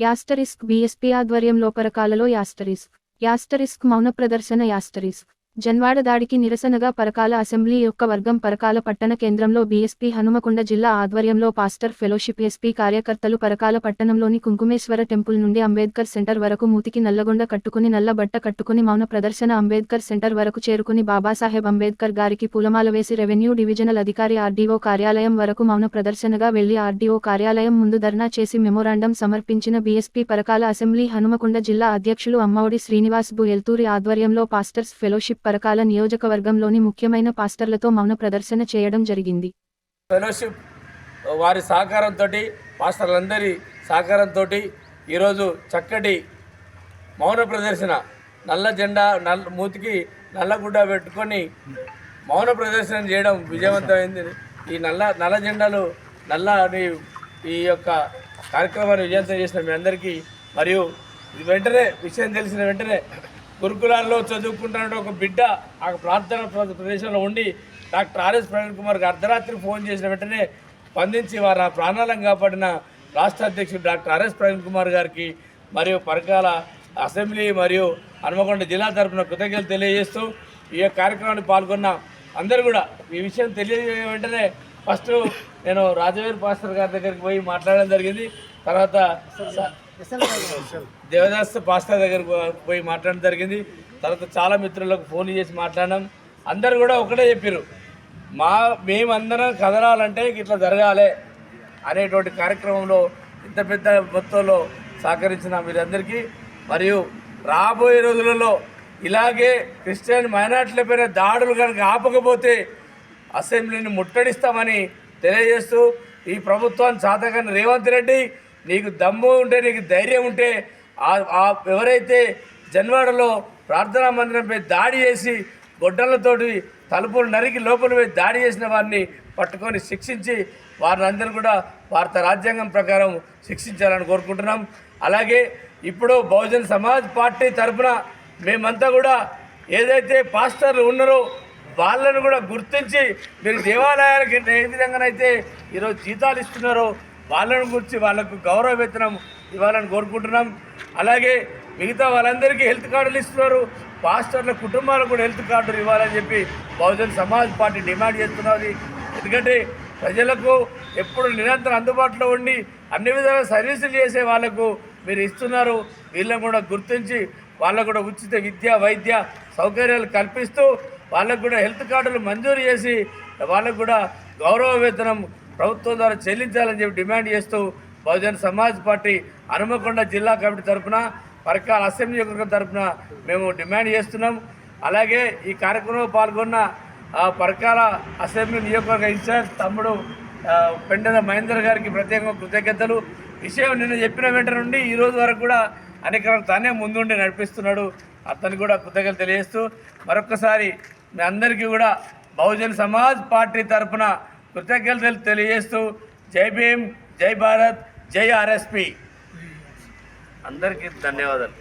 Asterisk BSP ఆధ్వర్యంలో పరకాలలో asterisk. Asterisk మౌన ప్రదర్శన యాస్టరిస్క్. జన్వాడ దాడికి నిరసనగా పరకాల అసెంబ్లీ యొక్క వర్గం పరకాల పట్టణ కేంద్రంలో బీఎస్పీ హనుమకొండ జిల్లా ఆధ్వర్యంలో పాస్టర్ ఫెలోషిప్ ఎస్పీ కార్యకర్తలు పరకాల పట్టణంలోని కుంకుమేశ్వర టెంపుల్ నుండి అంబేద్కర్ సెంటర్ వరకు మూతికి నల్లగొండ కట్టుకుని నల్ల బట్ట కట్టుకుని మౌన ప్రదర్శన అంబేద్కర్ సెంటర్ వరకు చేరుకుని బాబాసాహెబ్ అంబేద్కర్ గారికి పూలమాల వేసి రెవెన్యూ డివిజనల్ అధికారి ఆర్డీఓ కార్యాలయం వరకు మౌన ప్రదర్శనగా వెళ్ళి ఆర్డీఓ కార్యాలయం ముందు ధర్నా చేసి మెమోరాండం సమర్పించిన బీఎస్పీ పరకాల అసెంబ్లీ హనుమకొండ జిల్లా అధ్యక్షులు అమ్మఒడి శ్రీనివాస్ బు ఎల్తూరి ఆధ్వర్యంలో పాస్టర్స్ ఫెలోషిప్ పరకాల నియోజకవర్గంలోని ముఖ్యమైన పాస్టర్లతో మౌన ప్రదర్శన చేయడం జరిగింది. ఫెలోషిప్ వారి సహకారంతో పాస్టర్లందరి సహకారంతో ఈరోజు చక్కటి మౌన ప్రదర్శన నల్ల జెండా నల్ల మూతికి నల్ల గుడ్డ పెట్టుకొని మౌన ప్రదర్శన చేయడం విజయవంతమైంది. ఈ నల్ల నల్ల జెండాలు నల్ల అని ఈ యొక్క కార్యక్రమాన్ని విజయవంతం చేసిన మీ అందరికీ మరియు ఇది వెంటనే విషయం తెలిసిన వెంటనే గురుకులాల్లో చదువుకుంటున్న ఒక బిడ్డ ఆ ప్రార్థన ప్ర- ప్రదేశంలో ఉండి డాక్టర్ ఆర్ఎస్ ప్రవీణ్ కుమార్కి అర్ధరాత్రి ఫోన్ చేసిన వెంటనే స్పందించి వారు ఆ ప్రాణాలను కాపాడిన రాష్ట్ర అధ్యక్షుడు డాక్టర్ ఆర్ఎస్ ప్రవీణ్ కుమార్ గారికి మరియు పరకాల అసెంబ్లీ మరియు హనుమకొండ జిల్లా తరపున కృతజ్ఞతలు తెలియజేస్తూ ఈ కార్యక్రమాన్ని పాల్గొన్న అందరూ కూడా ఈ విషయం తెలియజేయ వెంటనే ఫస్ట్ నేను రాజవీర్ పాస్టర్ గారి దగ్గరికి పోయి మాట్లాడడం జరిగింది. తర్వాత దేవదాస్ పాస్టర్ దగ్గరకు పోయి మాట్లాడడం జరిగింది. తర్వాత చాలా మిత్రులకు ఫోన్ చేసి మాట్లాడినాం అందరు కూడా ఒకటే చెప్పారు మా మేమందరం కదలాలంటే ఇట్లా జరగాలి అనేటువంటి కార్యక్రమంలో ఇంత పెద్ద మొత్తంలో సహకరించిన మీరందరికీ మరియు రాబోయే రోజులలో ఇలాగే క్రిస్టియన్ మైనార్టీలపైన దాడులు కనుక ఆపకపోతే అసెంబ్లీని ముట్టడిస్తామని తెలియజేస్తూ ఈ ప్రభుత్వాన్ని చాతగాని రేవంత్ రెడ్డి నీకు దమ్ము ఉంటే నీకు ధైర్యం ఉంటే ఆ- ఎవరైతే జన్వాడలో ప్రార్థనా మందిరంపై దాడి చేసి గొడ్డలతోటి తలుపులు నరికి లోపల పోయి దాడి చేసిన వారిని పట్టుకొని శిక్షించి వారిని అందరూ కూడా భారత రాజ్యాంగం ప్రకారం శిక్షించాలని కోరుకుంటున్నాం. అలాగే ఇప్పుడు బహుజన్ సమాజ్ పార్టీ తరఫున మేమంతా కూడా ఏదైతే పాస్టర్లు ఉన్నారో వాళ్ళను కూడా గుర్తించి మీరు దేవాలయాలకి ఏ విధంగానైతే ఈరోజు జీతాలు ఇస్తున్నారో వాళ్ళను గురించి వాళ్ళకు గౌరవ వేతనం ఇవ్వాలని కోరుకుంటున్నాం. అలాగే మిగతా వాళ్ళందరికీ హెల్త్ కార్డులు ఇస్తున్నారు. పాస్టర్ల కుటుంబాలకు కూడా హెల్త్ కార్డులు ఇవ్వాలని చెప్పి బహుజన్ సమాజ్ పార్టీ డిమాండ్ చేస్తున్నది. ఎందుకంటే ప్రజలకు ఎప్పుడు నిరంతరం అందుబాటులో ఉండి అన్ని విధాల సర్వీసులు చేసే వాళ్ళకు మీరు ఇస్తున్నారు. వీళ్ళని కూడా గుర్తించి వాళ్ళకు కూడా ఉచిత విద్య వైద్య సౌకర్యాలు కల్పిస్తూ వాళ్ళకు కూడా హెల్త్ కార్డులు మంజూరు చేసి వాళ్ళకు కూడా గౌరవ వేతనం ప్రభుత్వం ద్వారా చెల్లించాలని చెప్పి డిమాండ్ చేస్తూ బహుజన్ సమాజ్ పార్టీ హనుమకొండ జిల్లా కమిటీ తరఫున పరకాల అసెంబ్లీ నియోజకవర్గం తరఫున మేము డిమాండ్ చేస్తున్నాం. అలాగే ఈ కార్యక్రమంలో పాల్గొన్న పరకాల అసెంబ్లీ నియోజకవర్గ ఇన్ఛార్జ్ తమ్ముడు పెండెల పెండల మహేందర్ గారికి ప్రత్యేకంగా కృతజ్ఞతలు. విషయం నిన్న చెప్పిన వెంట నుండి ఈ రోజు వరకు కూడా అనేక తానే ముందుండి నడిపిస్తున్నాడు. అతనికి కూడా కృతజ్ఞతలు తెలియజేస్తూ మరొకసారి మీ అందరికీ కూడా బహుజన్ సమాజ్ పార్టీ తరఫున కృతజ్ఞతలు తెలియజేస్తూ జై భీమ్ జై భారత్ జై ఆర్ఎస్పి. అందరికీ ధన్యవాదాలు.